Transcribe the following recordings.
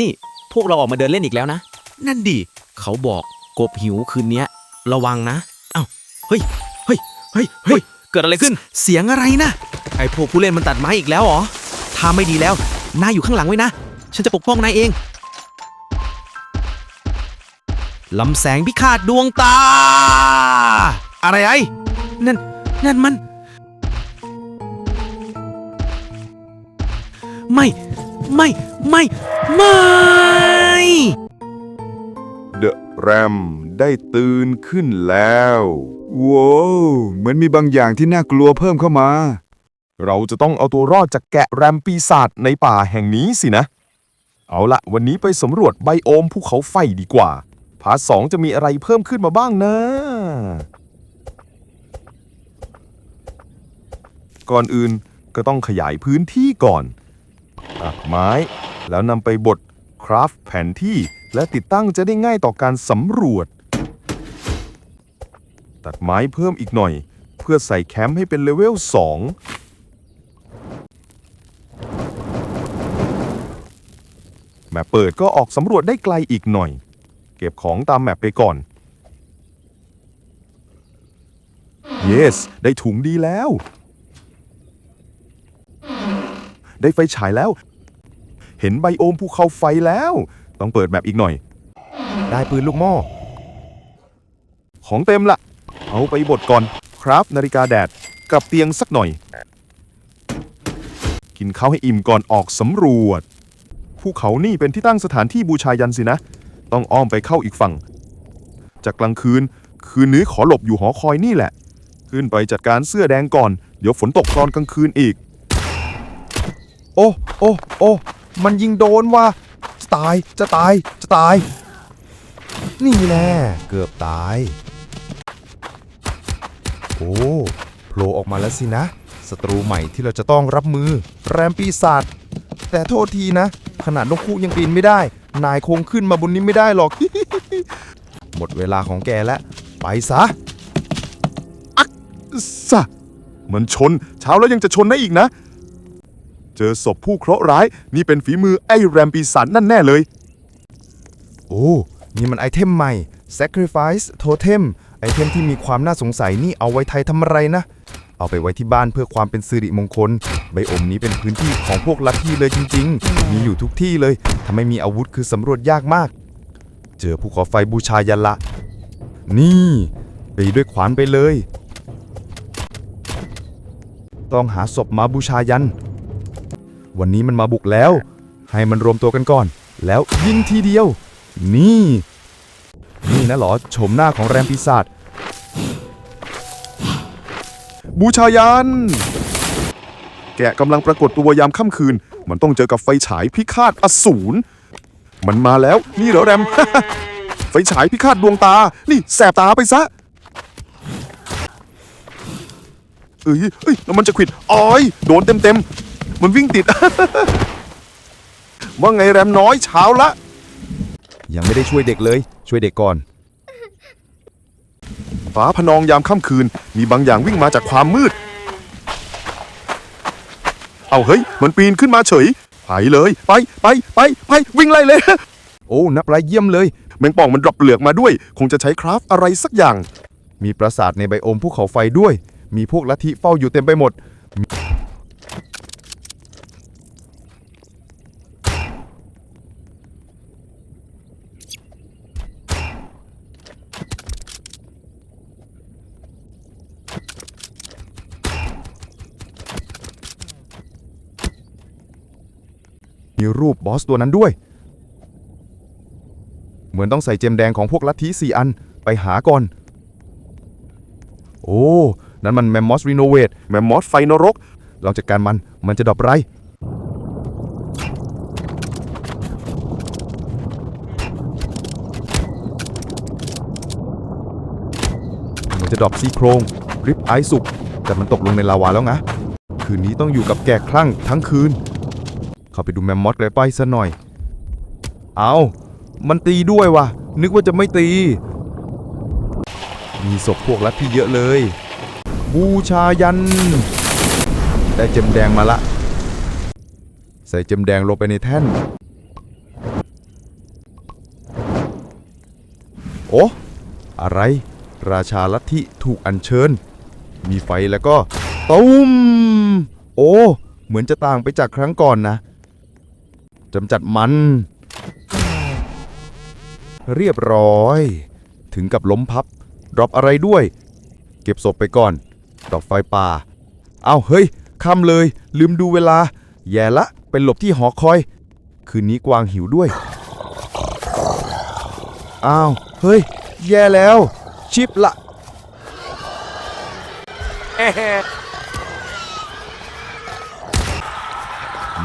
นี่พวกเราออกมาเดินเล่นอีกแล้วนะ นั่นดิ เขาบอกกบหิวคืนเนี้ย ระวังนะ เอ้า เฮ้ย เฮ้ย เฮ้ย เฮ้ย เกิดอะไรขึ้น เสียงอะไรนะ ไอ้พวกผู้เล่นมันตัดไม้อีกแล้วเหรอถ้าไม่ดีแล้ว นายอยู่ข้างหลังไว้นะ ฉันจะปกป้องนายเอง ลำแสงพิฆาตดวงตา อะไรไอ้ นั่น นั่นมัน ไม่ ไม่ไม่ไม่ เดอะแรมได้ตื่นขึ้นแล้วว้าวเหมือนมีบางอย่างที่น่ากลัวเพิ่มเข้ามา เราจะต้องเอาตัวรอดจากแกะแรมปีศาจในป่าแห่งนี้สินะ เอาละวันนี้ไปสำรวจไบโอมภูเขาไฟดีกว่า พาร์ทสองจะมีอะไรเพิ่มขึ้นมาบ้างนะ ก่อนอื่นก็ต้องขยายพื้นที่ก่อน ตัดไม้ แล้วนำไปบดคราฟแผนที่และติดตั้งจะได้ง่ายต่อการสำรวจ ตัดไม้เพิ่มอีกหน่อย เพื่อใส่แคมป์ให้เป็นเลเวล 2แมปเปิดก็ออกสำรวจได้ไกลอีกหน่อย เก็บของตามแมปไปก่อน yes ได้ถุงดีแล้ว ได้ไฟฉายแล้ว เห็นไบโอมภูเขาไฟแล้ว ต้องเปิดแมปอีกหน่อย ได้ปืนลูกหม้อของเต็มละ เอาไปบดก่อน ครับนาฬิกาแดดกับเตียงสักหน่อย กินข้าวให้อิ่มก่อนออกสำรวจ ภูเขานี่เป็นที่ตั้งสถานที่บูชายันสินะ ต้องอ้อมไปเข้าอีกฝั่ง จากกลางคืน คืนนี้ขอหลบอยู่หอคอยนี่แหละ ขึ้นไปจัดการเสื้อแดงก่อน เดี๋ยวฝนตกตอนกลางคืนอีก โอ้โอ้โอ้มันยิงโดนว่ะจะตายจะตายจะตาย นี่แน่เกือบตาย โอ้โผล่ออกมาแล้วสินะศัตรูใหม่ที่เราจะต้องรับมือ แรมปีศาจแต่โทษทีนะ ขนาดนกคูกยังปีนไม่ได้ นายคงขึ้นมาบนนี้ไม่ได้หรอก หมดเวลาของแกแล้ว ไปซะอักซะมันชนเช้าแล้วยังจะชนได้อีกนะ เจอศพผู้เคราะห์ร้าย นี่เป็นฝีมือไอ้แรมปีศาจนั่นแน่เลย โอ้ นี่มันไอเทมใหม่ Sacrifice Totem ไอเทมที่มีความน่าสงสัยนี่เอาไว้ไทยทำอะไรนะ เอาไปไว้ที่บ้านเพื่อความเป็นสิริมงคลไบอมนี้เป็นพื้นที่ของพวกลัทธิเลยจริง ๆ มีอยู่ทุกที่เลยถ้าไม่มีอาวุธคือสำรวจยากมาก เจอภูเขาไฟบูชายันละ นี่ไปด้วยขวานไปเลย ต้องหาศพมาบูชายัน วันนี้มันมาบุกแล้ว ให้มันรวมตัวกันก่อน แล้วยิงทีเดียว นี่ นี่นะหรอโฉมหน้าของแรมปีศาจบูชายัน แกะกำลังปรากฏตัวยามค่ำคืน มันต้องเจอกับไฟฉายพิฆาตอสูร มันมาแล้ว นี่เหรอแรม ไฟฉายพิฆาตดวงตา นี่แสบตาไปซะเอ้ยเอ้ยแล้วมันจะขิดอ้อย โดนเต็มเต็ม มันวิ่งติด ว่าไงแรมน้อยเช้าละ ยังไม่ได้ช่วยเด็กเลย ช่วยเด็กก่อน ฟ้าพนองยามค่ำคืน มีบางอย่างวิ่งมาจากความมืด เอาเฮ้ย มันปีนขึ้นมาเฉย ไปเลย ไปไปไปไปวิ่งไล่เลย โอ้นับไรเยี่ยมเลย แมงป่องมันดรอปเปลือกมาด้วย คงจะใช้คราฟอะไรสักอย่าง มีปราสาทในไบโอมภูเขาไฟด้วย มีพวกลัทธิเฝ้าอยู่เต็มไปหมด มีรูปบอสตัวนั้นด้วย เหมือนต้องใส่เจมแดงของพวกลัทธิสี่อันไปหาก่อน โอ้ นั่นมันแมมมอสรีโนเวทแมมมอสไฟนรก เราจัดการมันมันจะดรอปไร มันจะดรอปซี่โครงริบไอซ์สุกแต่มันตกลงในลาวาแล้วนะ คืนนี้ต้องอยู่กับแกะคลั่งทั้งคืน เข้าไปดูแมมมอสไกลไปซะหน่อย เอามันตีด้วยวะนึกว่าจะไม่ตี มีศพพวกละพี่เยอะเลย บูชายัน ได้เจมแดงมาละ ใส่เจมแดงลงไปในแท่น โอ้ อะไร ราชาลัทธิถูกอัญเชิญ มีไฟแล้วก็ตุ้มโอ้ เหมือนจะต่างไปจากครั้งก่อนนะ จำจัดมัน เรียบร้อย ถึงกับล้มพับ ดรอปอะไรด้วย เก็บศพไปก่อน ดอกไฟป่า เอ้าเฮ้ยค่ำเลย ลืมดูเวลา แย่ละเป็นหลบที่หอคอย คืนนี้กวางหิวด้วย อ้าว เฮ้ย แย่แล้ว ชิปละ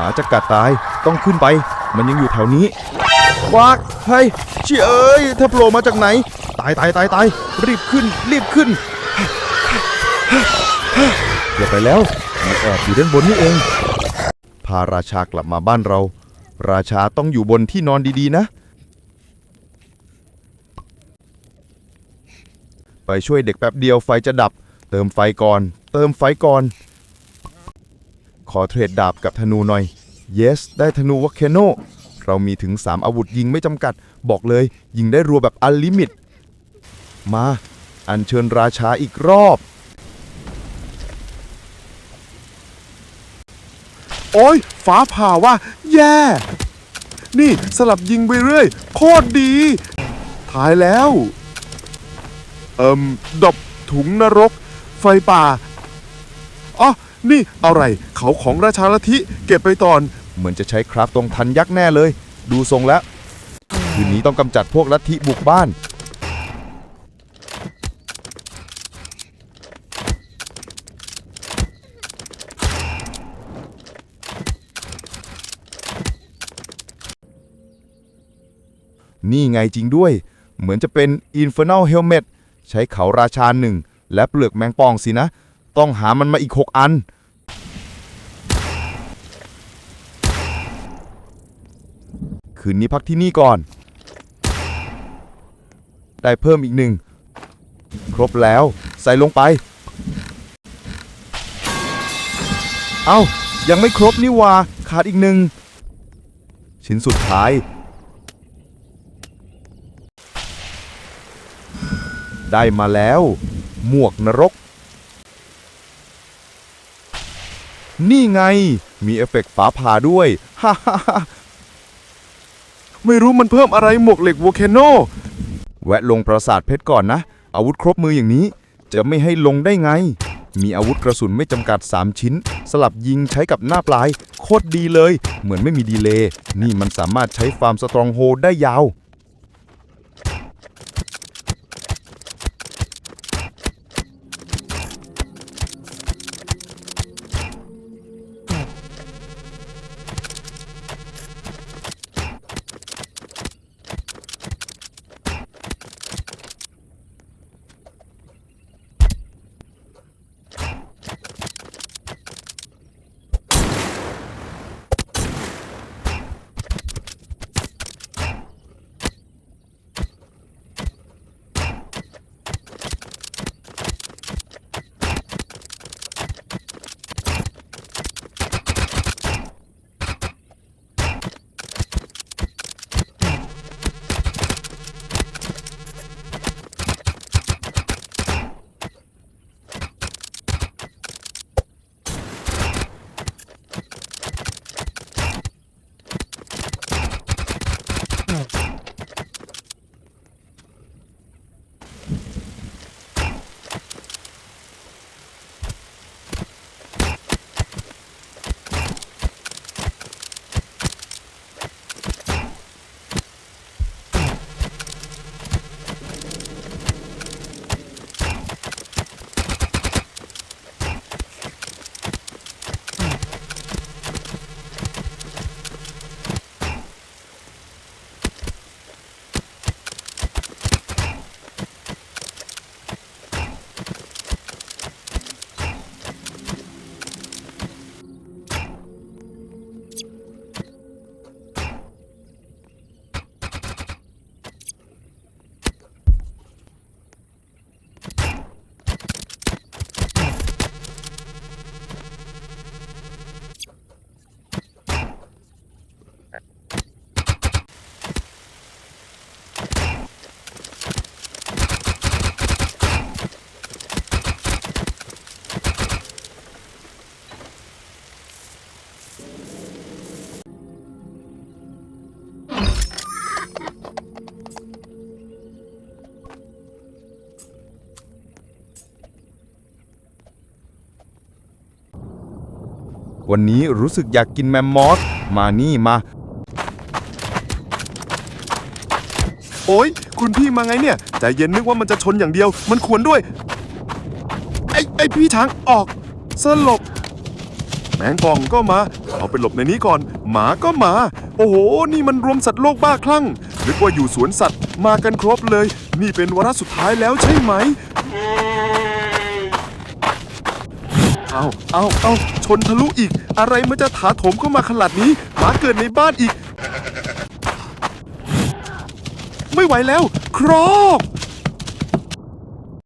มาจะกัดตายต้องขึ้นไป มันยังอยู่แถวนี้ควักเฮ้ยเชี่ยเอ้ยเธอโผล่มาจากไหน ตายตายตายตายรีบขึ้น รีบขึ้นเดี๋ยวไปแล้วมันแอบอยู่ด้านบนนี่เอง พาราชากลับมาบ้านเรา ราชาต้องอยู่บนที่นอนดีๆนะ ไปช่วยเด็กแป๊บเดียวไฟจะดับ เติมไฟก่อน เติมไฟก่อน ขอเทรดดาบกับธนูหน่อย yes ได้ธนูวอคเคโนเรามีถึง 3 อาวุธยิงไม่จำกัด บอกเลย ยิงได้รัวแบบอันลิมิต มา อัญเชิญราชาอีกรอบ โอ้ยฟ้าผ่าว่า แย่ นี่สลับยิงไปเรื่อย โคตรดี ถ่ายแล้ว เอิ่มดบถุงนรก ไฟป่าอ๋อ นี่อะไรเขาของราชาลัทธิเก็บไปตอน เหมือนจะใช้คราฟตรงทันยักษ์แน่เลย ดูทรงแล้ว คืนนี้ต้องกำจัดพวกลัทธิบุกบ้าน นี่ไงจริงด้วย เหมือนจะเป็น Infernal Helmet ใช้เขาราชาหนึ่งและเปลือกแมงปองสินะ ต้องหามันมาอีก6อัน คืนนี้พักที่นี่ก่อน ได้เพิ่มอีกหนึ่ง ครบแล้วใส่ลงไป เอ้า ยังไม่ครบนี่ว่า ขาดอีกหนึ่ง ชิ้นสุดท้าย ได้มาแล้ว หมวกนรก นี่ไง มีเอฟเฟกต์ฝาผ่าด้วย ฮ่าฮ่าฮ่าไม่รู้มันเพิ่มอะไรหมวกเหล็กวลเคโนแวะลงปราสาทเพชรก่อนนะ อาวุธครบมืออย่างนี้ จะไม่ให้ลงได้ไง มีอาวุธกระสุนไม่จำกัด 3 ชิ้น สลับยิงใช้กับหน้าปลาย โคตรดีเลย เหมือนไม่มีดีเลย์นี่มันสามารถใช้ฟาร์มสตรองโฮได้ยาว วันนี้รู้สึกอยากกินแมมมอส มานี่มา โอ้ยคุณพี่มาไงเนี่ย ใจเย็นนึกว่ามันจะชนอย่างเดียว มันควรด้วย ไอ้ไอ้พี่ช้างออก สลบ แมงป่องก็มา เอาไปหลบในนี้ก่อน หมาก็มา โอ้โห นี่มันรวมสัตว์โลกบ้าคลั่งนึกว่าอยู่สวนสัตว์ มากันครบเลย นี่เป็นวาระสุดท้ายแล้วใช่ไหม เอาเอาเอาชนทะลุอีก อะไรมันจะถาโถมเข้ามาขนาดนี้หมาเกิดในบ้านอีก ไม่ไหวแล้ว ครอก